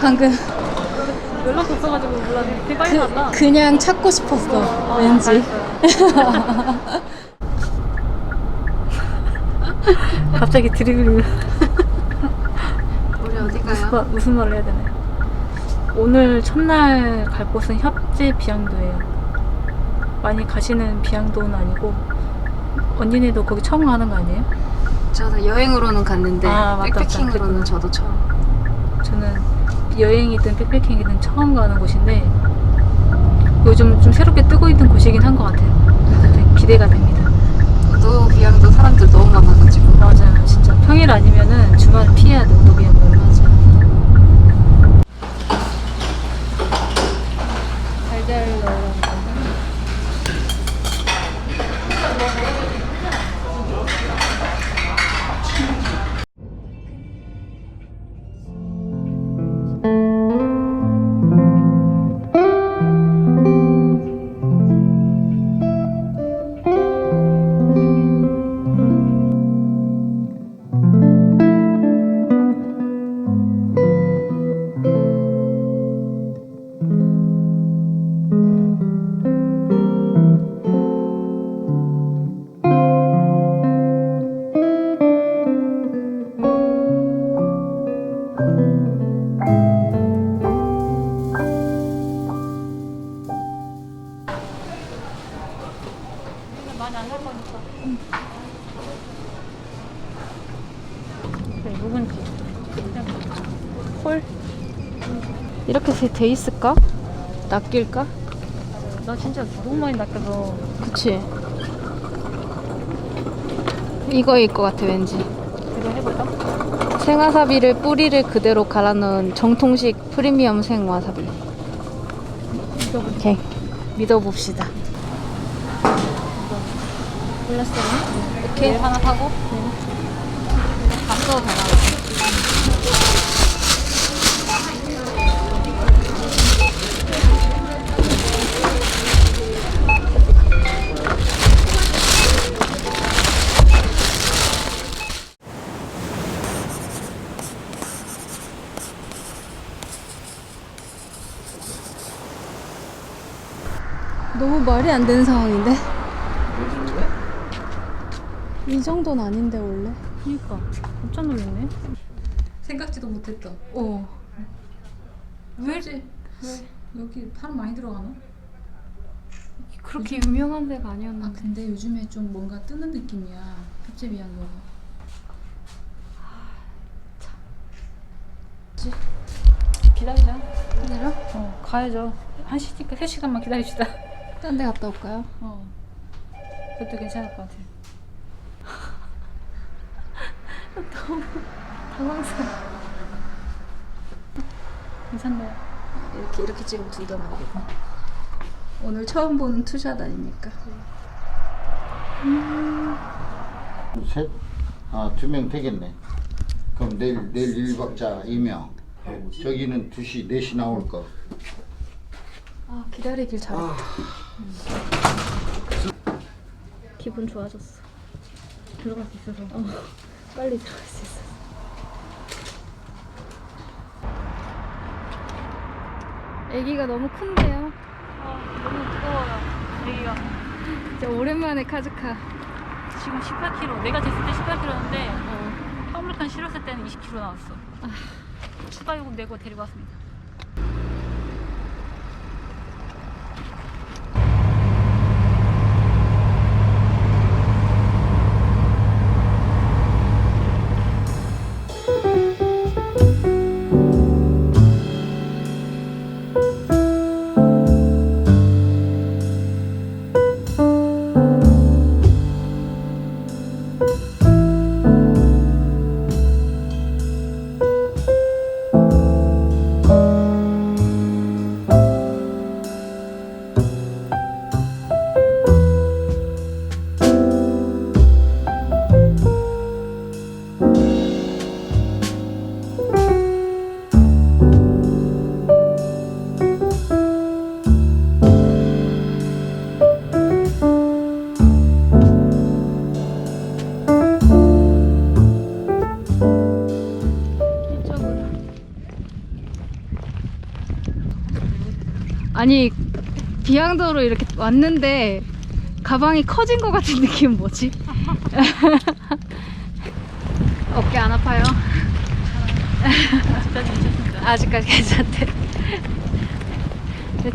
방금 연락 없어가지고 몰라. 되게 빨리 갔다. 그냥 찾고 싶었어. 왠지. 갑자기 드리블 우리 어디 무슨, 말, 무슨 말을 해야 되나? 오늘 첫날 갈 곳은 협재 비양도예요. 많이 가시는 비양도는 아니고 언니네도 거기 처음 가는 거 아니에요? 저는 여행으로는 갔는데 아, 맞다. 백패킹으로는 저도 처음. 저는 여행이든 백패킹이든 처음 가는 곳인데 요즘 좀 새롭게 뜨고 있는 곳이긴 한 것 같아요. 되게 기대가 됩니다. 또 비양도 사람들 너무 많아가지고. 맞아요, 진짜 평일 아니면은 주말 피해야 돼, 노비양도는. 맞아. 돼 있을까? 낚일까? 나 진짜 너무 많이 낚여서 그치. 이거일 것 같아 왠지. 이거 해볼까? 생와사비를 뿌리를 그대로 갈아 넣은 정통식 프리미엄 생와사비. 오케이. 믿어봅시다. 골랐어요? 오케이. 네, 하나 사고 밥도 되나? 말이 안 되는 상황인데? 이 정도는 아닌데 원래? 그니까 깜짝 놀랐네 생각지도 못했다. 어. 왜? 왜? 여기 사람 많이 들어가나? 그렇게 유명한 데가 아 아니었는데. 근데 요즘에 좀 뭔가 뜨는 느낌이야. 협재비양도가. 기다리자 기다려? 어 가야죠 한 시간 세 시간만 기다립시다 딴 데 갔다 올까요? 어 그것도 괜찮을 것 같아 당황스러워. 괜찮네 이렇게 이렇게 찍으면 둘다 나오겠고. 오늘 처음 보는 투샷 아닙니까? 셋? 아, 두 명 되겠네. 그럼 내일, 내일 일박자 2명. 저기는 2시, 4시 나올 거. 아 기다리길 잘했다. 기분 좋아졌어 들어갈 수 있어서 어, 빨리 들어갈 수 있어. 아기가 너무 큰데요. 아 너무 무거워요 여기가 진짜 오랜만에 카즈카. 지금 18kg 내가 됐을 때 18kg였는데 어. 화물칸 실었을 때는 20kg 나왔어 추가 요금 내고 데리고 왔습니다 아니 비양도로 이렇게 왔는데 가방이 커진 것 같은 느낌 뭐지? 어깨 안 아파요? 아직까지 괜찮대.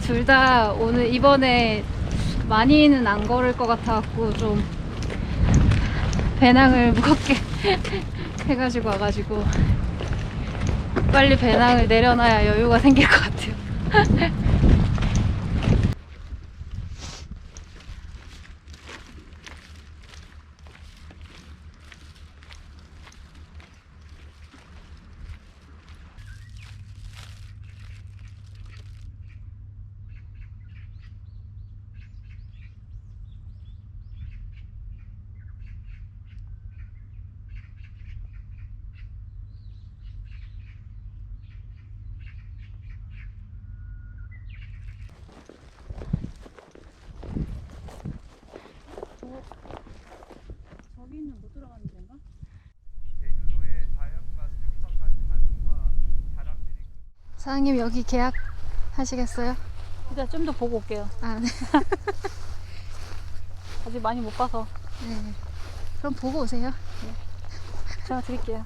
둘다 오늘 이번에 많이는 안 걸을 것 같아갖고 좀 배낭을 무겁게 해가지고 와가지고 빨리 배낭을 내려놔야 여유가 생길 것 같아요. 제주도의 자연과 생석한 산과 사람들이 사장님 여기 계약 하시겠어요? 일단 좀 더 보고 올게요. 아, 네. 아직 많이 못 봐서 네. 그럼 보고 오세요. 전화 드릴게요.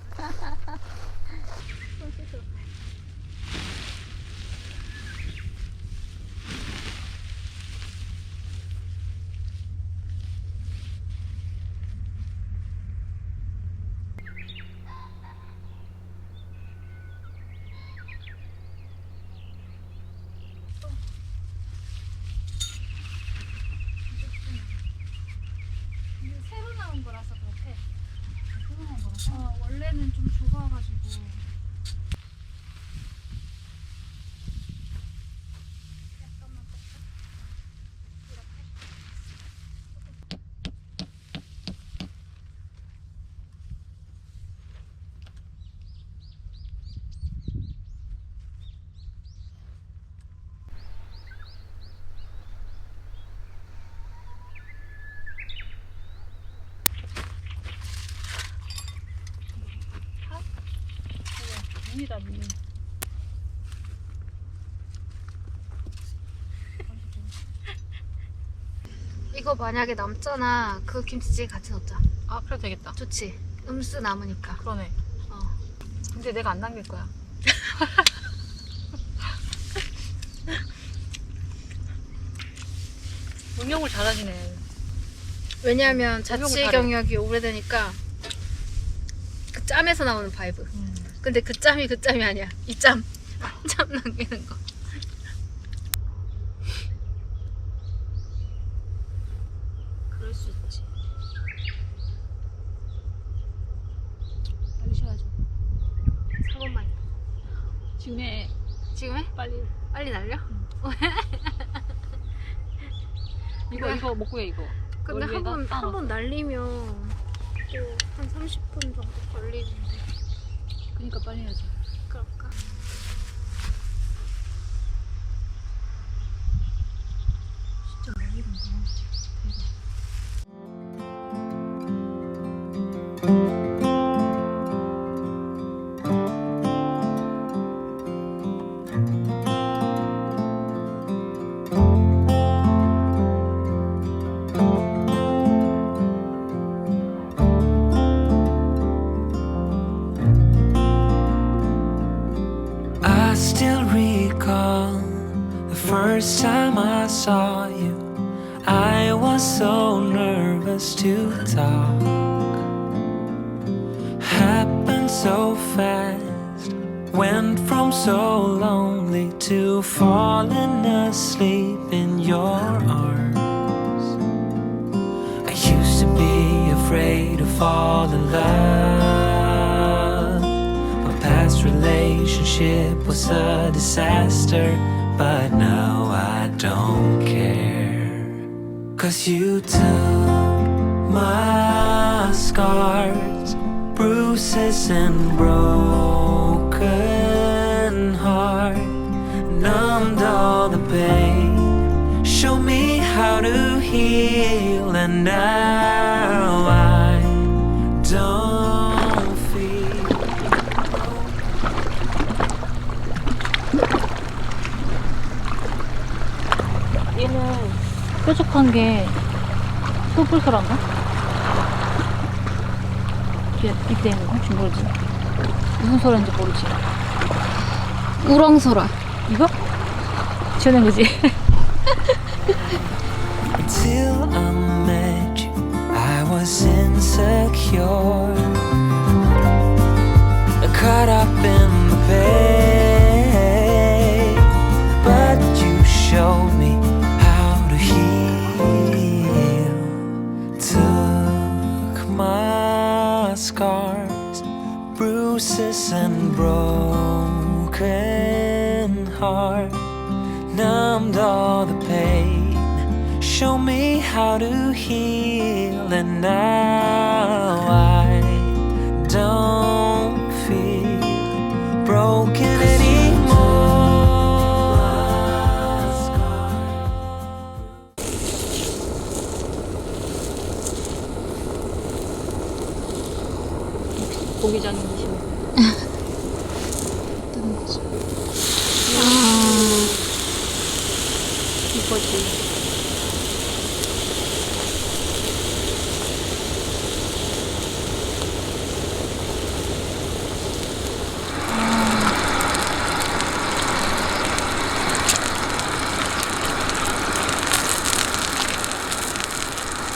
새로 나온 거라서 그렇대. 새로 나온 거라서? 어, 원래는 좀 좁아가지고. 문이다 문. 이거 만약에 남잖아. 그 김치찌개 같이 넣자. 아 그래도 되겠다. 좋지. 음수 남으니까. 그러네. 어. 근데 내가 안 남길 거야. 응용을 잘하시네. 왜냐하면 자취. 경력이 오래되니까 그 짬에서 나오는 바이브. 근데 그 짬이 그 짬이 아니야. 이 짬. 짬 남기는 거. 그럴 수 있지. 빨리 쉬어야죠. 4번만. 지금 해. 지금 해? 빨리. 빨리 날려? 이거 이거 먹고 해 이거. 근데 열한번 위에다 한번 날리면 또 한 30분 정도 걸리는데. 그러니까 빨리 해야지. Still recall the first time I saw you. I was so nervous to talk. Happened so fast. Went from so lonely to falling asleep in your arms. I used to be afraid to fall in love. Past relationship was a disaster, but now I don't care. Cause you took my scars, bruises, and broken heart, numbed all the pain, show me how to heal, and now I don't 생긴 게 되는 거 혹시 모르지? 무슨 소리인지 모르지? 우렁소라. 이거? 지어낸 거지? Until I met you, I was insecure. Caught up in heart numbed all the pain. Show me how to heal, and now I don't feel broken anymore. 고기장이시네. 이거지.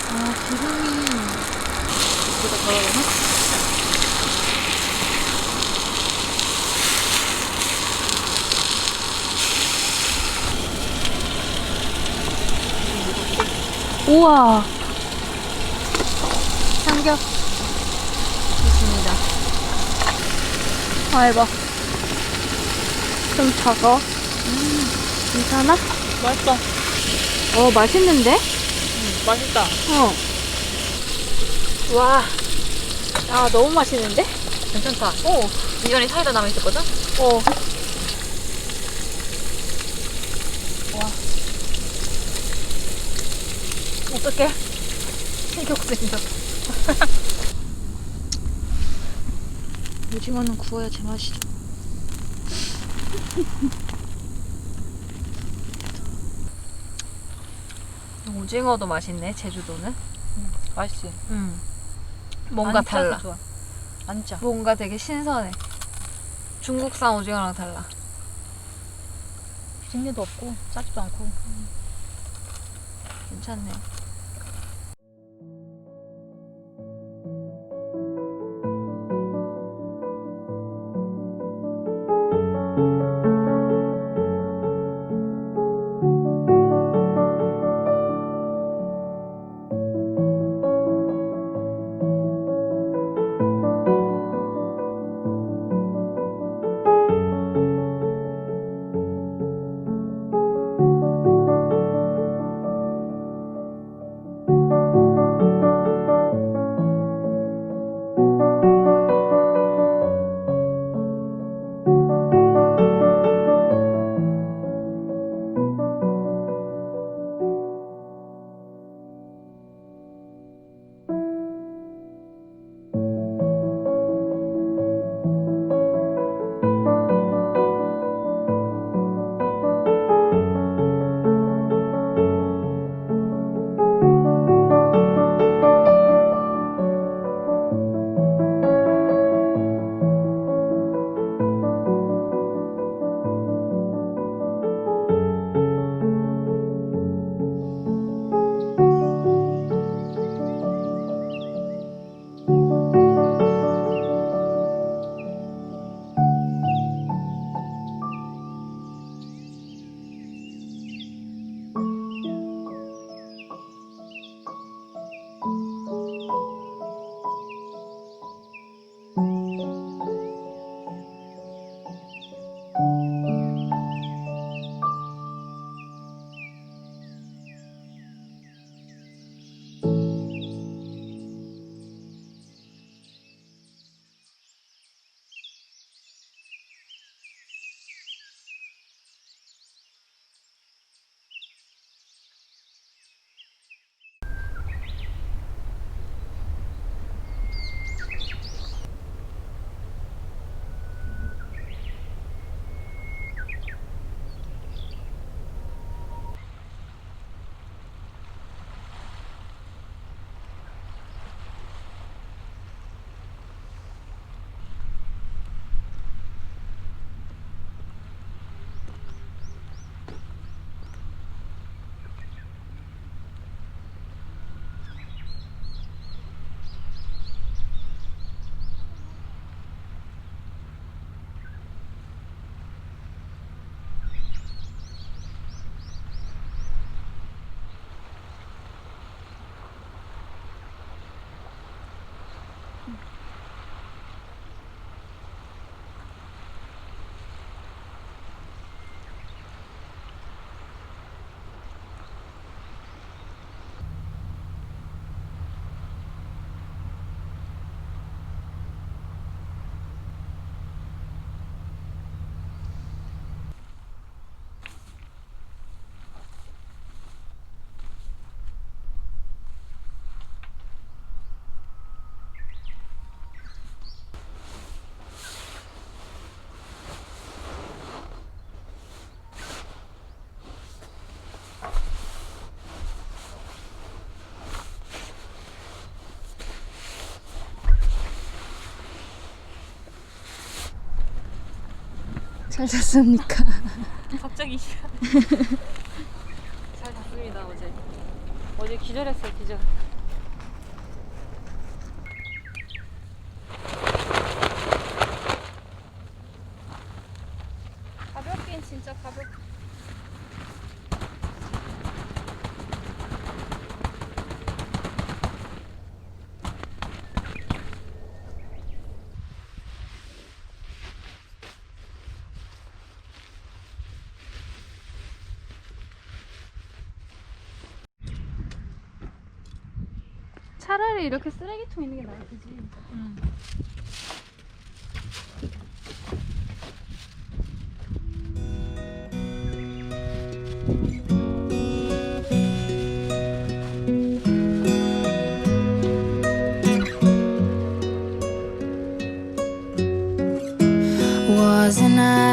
아, 기름이 이거 덜어야 되나? 우와. 삼겹. 있습니다. 아, 대박. 좀 작아. 음, 괜찮아? 맛있다. 어, 맛있는데? 맛있다. 어. 와. 아, 너무 맛있는데? 괜찮다. 어. 이전에 사이다 남아있었거든? 어. 어떡해. 신경쓰인다. 오징어는 구워야 제맛이죠. 오징어도 맛있네, 제주도는. 맛있지. 음. 뭔가 안 달라. 좋아. 안 짜. 뭔가 되게 신선해. 중국산 오징어랑 달라. 비린내도 없고 짜지도 않고. 괜찮네. 잘 잤습니까? 갑자기 잘 잤습니다 어제 어제 기절했어요 기절 가볍긴 진짜 가볍. 차라리 이렇게 쓰레기통 있는 게 나을지. Wasn't I